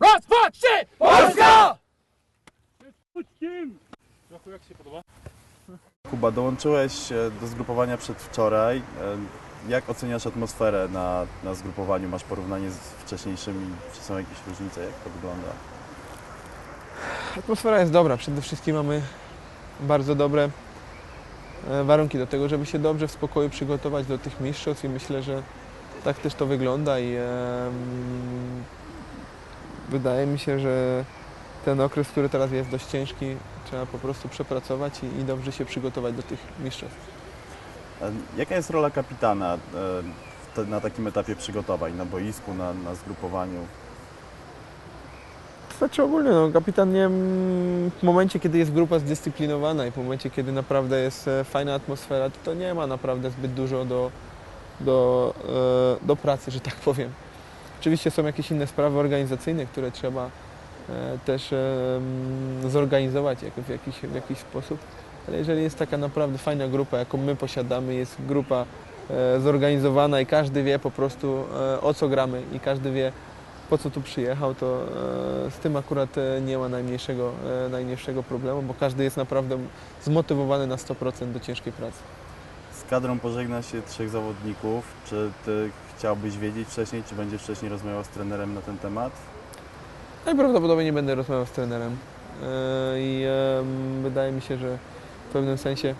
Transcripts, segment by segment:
Raz, dwa, trzy! Polska! Kuba, dołączyłeś do zgrupowania przedwczoraj. E, Jak oceniasz atmosferę na, na zgrupowaniu? Masz porównanie z wcześniejszymi? Czy są jakieś różnice? Jak to wygląda? Atmosfera jest dobra. Przede wszystkim mamy bardzo dobre e, warunki do tego, żeby się dobrze w spokoju przygotować do tych mistrzostw i myślę, że tak też to wygląda i wydaje mi się, że ten okres, który teraz jest dość ciężki, trzeba po prostu przepracować i, i dobrze się przygotować do tych mistrzostw. Jaka jest rola kapitana e, te- na takim etapie przygotowań, na boisku, na, na zgrupowaniu? To znaczy ogólnie, no, kapitan nie, w momencie, kiedy jest grupa zdyscyplinowana i w momencie, kiedy naprawdę jest e, fajna atmosfera, to, to nie ma naprawdę zbyt dużo do, do, e, do pracy, że tak powiem. Oczywiście są jakieś inne sprawy organizacyjne, które trzeba e, też e, zorganizować w, jakiś, w jakiś sposób, ale jeżeli jest taka naprawdę fajna grupa, jaką my posiadamy, jest grupa e, zorganizowana i każdy wie po prostu o co gramy i każdy wie po co tu przyjechał, to z tym akurat nie ma najmniejszego, najmniejszego problemu, bo każdy jest naprawdę zmotywowany na 100% do ciężkiej pracy. Kadrą pożegna się trzech zawodników. Czy ty chciałbyś wiedzieć wcześniej, czy będziesz wcześniej rozmawiał z trenerem na ten temat? Najprawdopodobniej nie będę rozmawiał z trenerem E, i em, wydaje mi się, że w pewnym sensie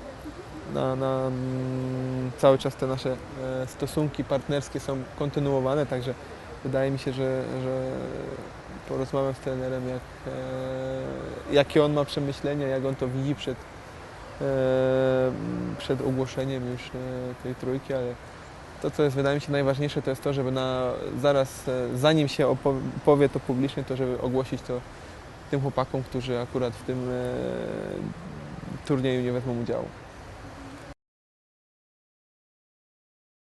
na, na, mm, cały czas te nasze e, stosunki partnerskie są kontynuowane, także wydaje mi się, że, że porozmawiam z trenerem, jak, e, jakie on ma przemyślenia, jak on to widzi przed, e, przed ogłoszeniem już e, tej trójki, ale to, co jest wydaje mi się najważniejsze, to jest to, żeby na, zaraz, e, zanim się powie to publicznie, to żeby ogłosić to tym chłopakom, którzy akurat w tym e, turnieju nie wezmą udziału.